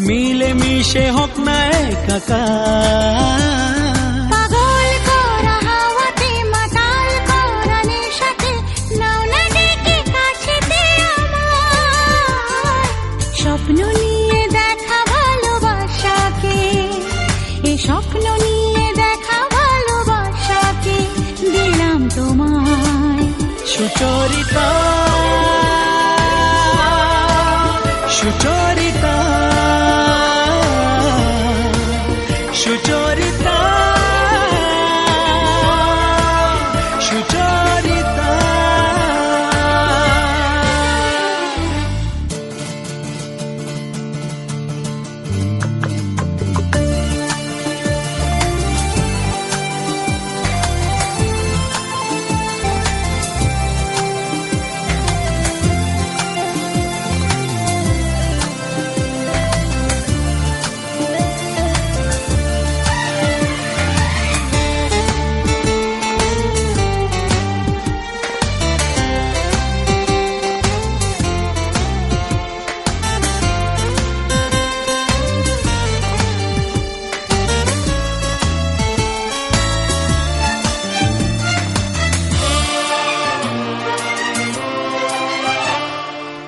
মিলে মিশে হোক না আমার। স্বপ্ন নিয়ে দেখা ভালোবাসাকে এ স্বপ্ন নিয়ে দেখা ভালোবাসাকে দিলাম তোমায়। সুচরিতা সুচরিতা।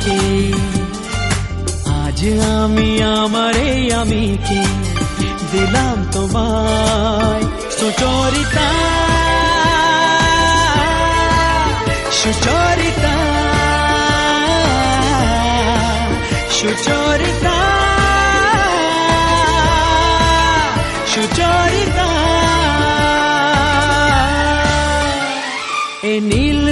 কে আজ আমি আমার এই আমি কে দিলাম তোমায় সুচরিতা। সুচরিতা। সুচরিতা।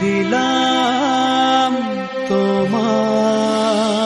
দিলাম তোমার।